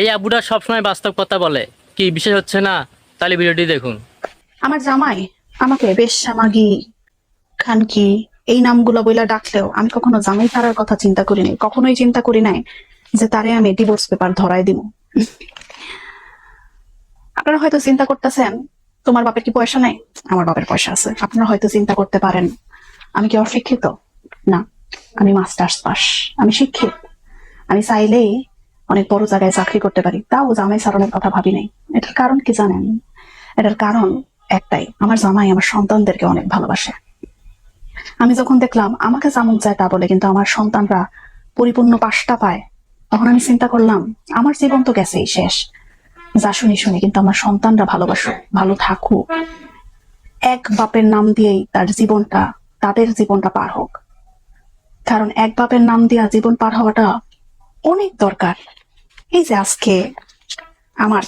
এই আবুটা সবসময় বাস্তব কথা বলে, কি বিশেষ হচ্ছে না? তাহলে ভিডিওটি দেখুন। আমার জামাই আমাকে বেশ সামাগি খানকি, এই নামগুলো বইলা ডাকলেও আমি কখনো জামাই তারার কথা চিন্তা করিনি, কখনোই চিন্তা করি নাই যে তারে আমি ডিভোর্স পেপার ধরাই দিব। আপনারা হয়তো চিন্তা করতেছেন, তোমার বাপের কি পয়সা নাই? আমার বাপের পয়সা আছে, আপনারা হয়তো চিন্তা করতে পারেন। আমি কি অশিক্ষিত? না, আমি মাস্টার্স পাস আমি শিক্ষিত। আমি চাইলেই অনেক বড় জায়গায় চাকরি করতে পারি। তাও জামাই সারণের কথা ভাবি নাই এটার কারণ কি জানেন? এটার কারণ একটাই, আমার জামাই আমার সন্তানদেরকে অনেক ভালোবাসে। আমি যখন দেখলাম, আমাকে যেমন চায় তা বলে, কিন্তু আমার সন্তানরা পরিপূর্ণ পাশটা পায়, তখন আমি চিন্তা করলাম, আমার জীবন তো গেছেই শেষ। যা শুনি শুনি কিন্তু আমার সন্তানরা ভালোবাসুক, ভালো থাকুক। এক বাপের নাম দিয়েই তার জীবনটা, তাদের জীবনটা পার হোক। কারণ এক বাপের নাম দিয়া জীবন পার হওয়াটা অনেক দরকার। এই যে আজকে আমার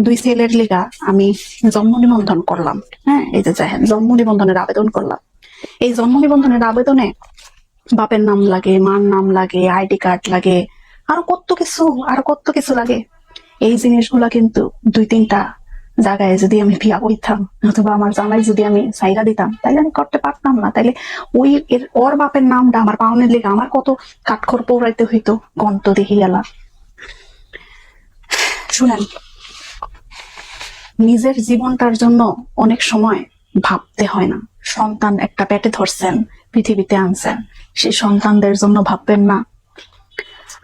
দুই ছেলের লিগা আমি জন্ম নিবন্ধন করলাম হ্যাঁ? এই যে দেখেন, জন্ম নিবন্ধনের আবেদন করলাম। এই জন্ম নিবন্ধনের আবেদনে বাপের নাম লাগে, মার নাম লাগে, আইডি কার্ড লাগে, আরও কত কিছু, আরও কত কিছু লাগে। এই জিনিসগুলা কিন্তু দুই তিনটা জায়গায় যদি আমি বিয়া বইতাম অথবা আমার জামাই যদি আমি সাইরা দিতাম, তাইলে আমি করতে পারতাম না। তাইলে ওই এর, ওর বাপের নামটা, আমার পাওনের লেগে, আমার কত কাঠখড় পৌরাইতে হইতো গন্ত দেখি গেলা শুনেন, নিজের জীবনটার জন্য অনেক সময় ভাবতে হয় না। সন্তান একটা পেটে ধরছেন, পৃথিবীতে আনছেন। সেই সন্তানদের জন্য ভাববেন না।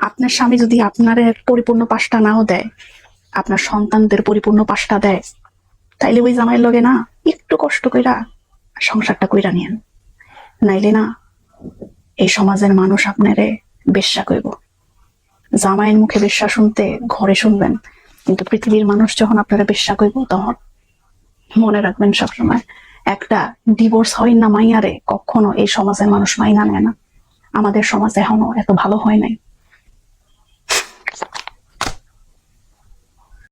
আপনার স্বামী যদি আপনার পরিপূর্ণ পাশটা নাও দেয়, আপনার সন্তানদের পরিপূর্ণ পাশটা দেয়, তাইলে ওই জামাইয়ের লগে না একটু কষ্ট কইরা সংসারটা কইরা নিয়েন। নাইলে না এই সমাজের মানুষ আপনারে বেশ্যা কইব। জামাইয়ের মুখে বেশ্যা শুনতে ঘরে শুনবেন কিন্তু পৃথিবীর মানুষ যখন আপনারা বিশ্বাস করব তখন মনে রাখবেন সবসময় একটা ডিভোর্স হয় না মাইয়ারে, কখনো এই সমাজের মানুষ মাইনা নেয় না। আমাদের সমাজ এখনও এত ভালো হয় নাই।